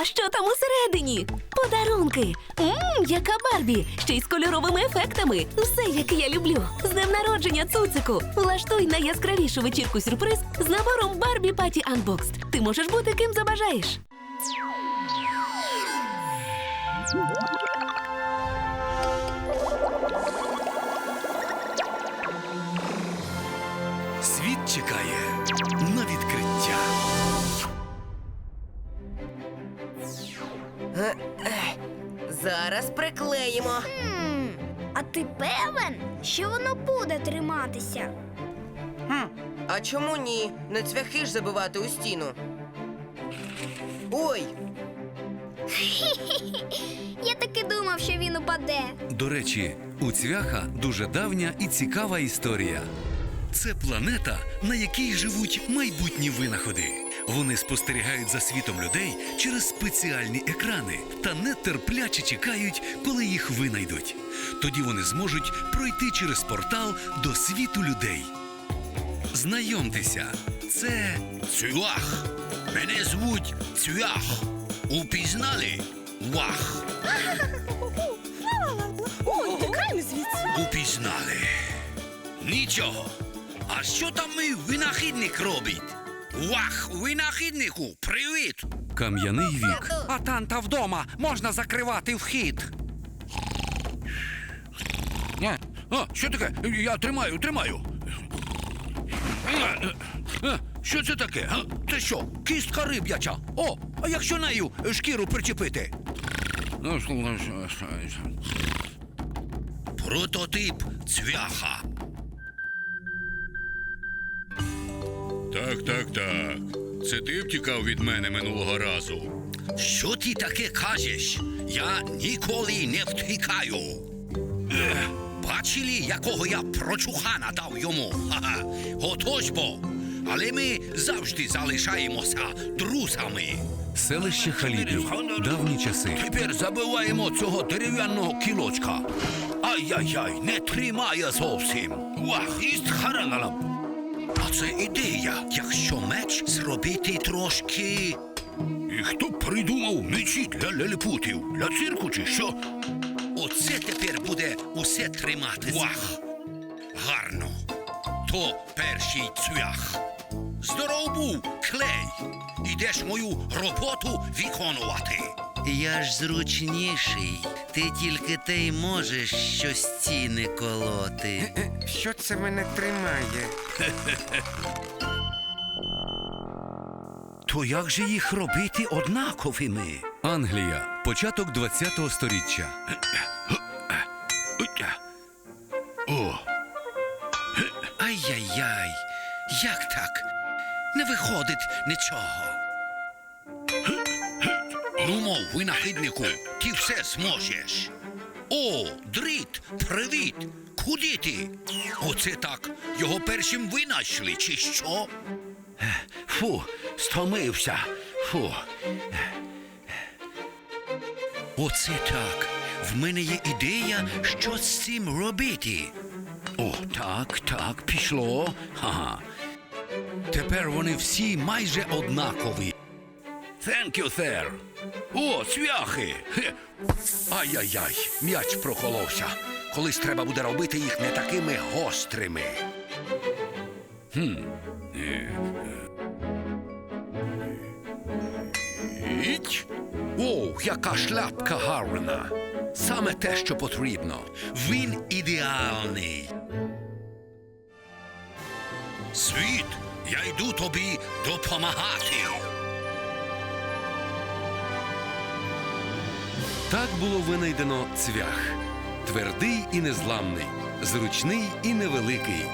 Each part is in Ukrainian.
А що там усередині? Подарунки. Мм, яка Барбі! Ще й з кольоровими ефектами. Все, як я люблю. З днем народження, цуцику. Влаштуй найяскравішу вечірку сюрприз з набором Барбі Паті Unboxed. Ти можеш бути ким забажаєш. Світ чекає Зараз приклеїмо. Хм, а ти певен, що воно буде триматися? А чому ні? Не цвяхи ж забивати у стіну. Ой, Я таки думав, що він упаде. До речі, у цвяха дуже давня і цікава історія. Це планета, на якій живуть майбутні винаходи. Вони спостерігають за світом людей через спеціальні екрани та нетерпляче чекають, коли їх винайдуть. Тоді вони зможуть пройти через портал до світу людей. Знайомтеся, це Цвях. Мене звуть Цвях. Упізнали? Вах. Упізнали. Нічого. А що там мій винахідник робить? Вах, винахіднику, привіт! Кам'яний вік. Атанта вдома можна закривати вхід. А, а, що таке? Я тримаю, тримаю. Е, Що це таке? А? Це що? Кістка риб'яча. О, а якщо нею шкіру причепити? Прототип цвяха. Так, так, так. Це ти втікав від мене минулого разу. Що ти таке кажеш? Я ніколи не втікаю. Е, бачили, якого я прочухана дав йому? Ха-ха. Отож бо. Але ми завжди залишаємося друзями. Селище Халідів. Давні часи. Тепер забиваємо цього дерев'яного кілочка. Ай-яй-яй, не тримає зовсім. Вах, іст харангалам. А це ідея. Якщо меч зробити трошки. І хто придумав мечі для лелепутів? Для цирку чи що? Оце тепер буде усе тримати. Вах! Гарно. То перший цвях. Здоров був, клей. Ідеш мою роботу виконувати. Я ж зручніший. Ти тільки те й можеш що стіни колоти. Що це мене тримає? То як же їх робити однаковими? Англія. Початок 20-го сторіччя. О. Ай-яй-яй. Як так? Не виходить нічого. Ну, мов, винахіднику, ти все зможеш. О, дріт, привіт! Куди ти? Оце так. Його першим винайшли, чи що? Фу, стомився. Фу. Оце так. В мене є ідея, що з цим робити. О, так, так, пішло. Ага. Тепер вони всі майже однакові. Thank you, sir. О, цвяхи. Хе. Ай-яй-яй, м'яч проколовся. Колись треба буде робити їх не такими гострими. Іть. О, яка шляпка гарна. Саме те, що потрібно. Він ідеальний. Світ, я йду тобі допомагати. Так було винайдено цвях. Твердий і незламний, зручний і невеликий.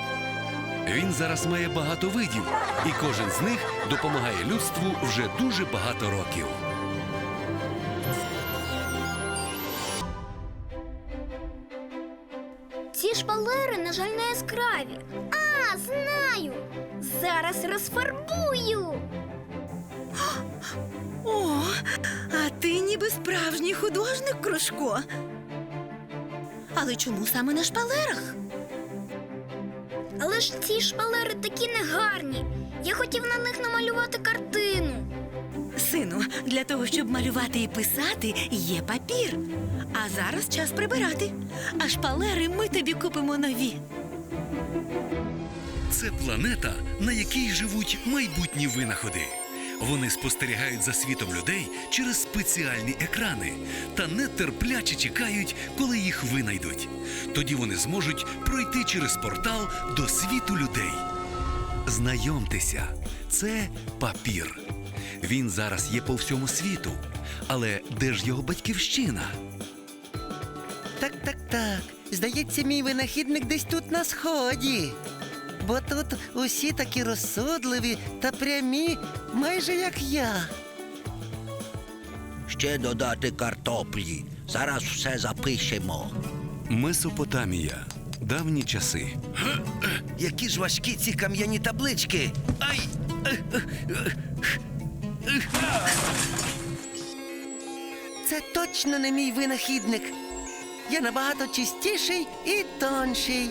Він зараз має багато видів, і кожен з них допомагає людству вже дуже багато років. Ці шпалери, на жаль, не яскраві. А, знаю! Зараз розфарбую. Справжній художник, Кружко. Але чому саме на шпалерах? Але ж ці шпалери такі негарні. Я хотів на них намалювати картину. Сину, для того, щоб малювати і писати, є папір. А зараз час прибирати. А шпалери ми тобі купимо нові. Це планета, на якій живуть майбутні винаходи. Вони спостерігають за світом людей через спеціальні екрани та нетерпляче чекають, коли їх винайдуть. Тоді вони зможуть пройти через портал до світу людей. Знайомтеся, це папір. Він зараз є по всьому світу. Але де ж його батьківщина? Так, так, так. Здається, мій винахідник десь тут на сході. Бо тут усі такі розсудливі та прямі, майже як я. Ще додати картоплі. Зараз все запишемо. Месопотамія. Давні часи. Які ж важкі ці кам'яні таблички. Ай! Це точно не мій винахідник. Я набагато чистіший і тонший.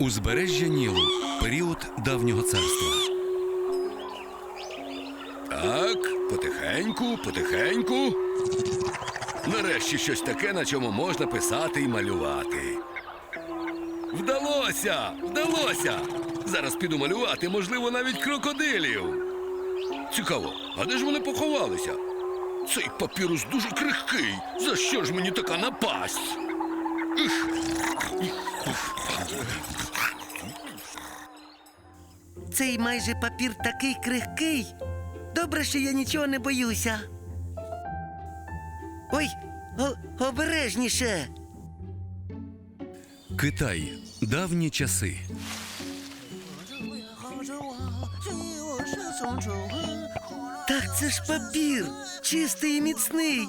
Узбережжя Нілу. Період давнього царства. Так, потихеньку, потихеньку. Нарешті щось таке, на чому можна писати і малювати. Вдалося! Вдалося! Зараз піду малювати, можливо, навіть крокодилів. Цікаво, а де ж вони поховалися? Цей папірус дуже крихкий. За що ж мені така напасть? Цей майже папір такий крихкий. Добре, що я нічого не боюся. Ой, обережніше. Китай. Давні часи. Так це ж папір, чистий і міцний.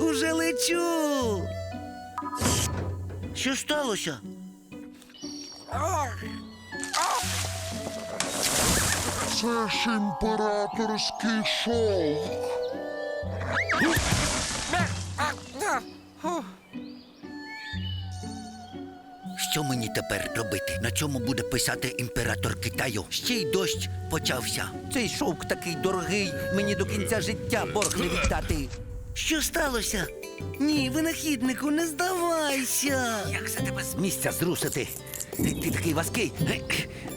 Уже лечу. Що сталося? Це ж імператорський шовк. Що мені тепер робити? На чому буде писати імператор Китаю? Ще й дощ почався. Цей шовк такий дорогий, мені до кінця життя борг не віддати. Що сталося? Ні, винахіднику, не здавайся. Як за тебе з місця зрусити? Ти, ти такий вазкий.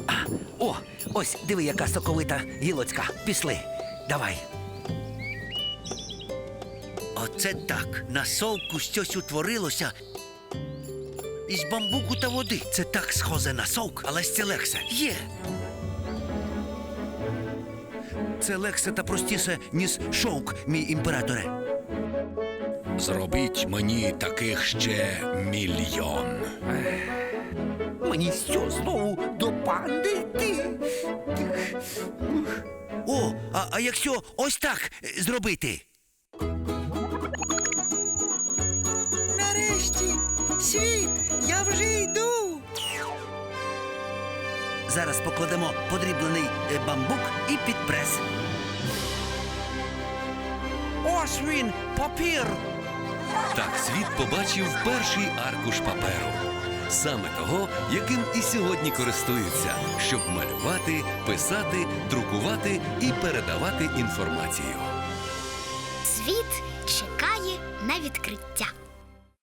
А, о, ось диви, яка соковита гілочка. Пішли. Давай. Оце так. На совку щось утворилося. Із бамбуку та води. Це так схоже на совк, але ж це легше. Є. Це легше та простіше, ніж шовк, мій імператоре. Зробіть мені таких ще мільйон. Мені що, знову до панди йти? О, а, а якщо ось так е, зробити? Нарешті, світ, я вже йду. Зараз покладемо подріблений е, бамбук і під прес. Ось він, папір. Так світ побачив перший аркуш паперу. Саме того, яким і сьогодні користуються, щоб малювати, писати, друкувати і передавати інформацію. Світ чекає на відкриття.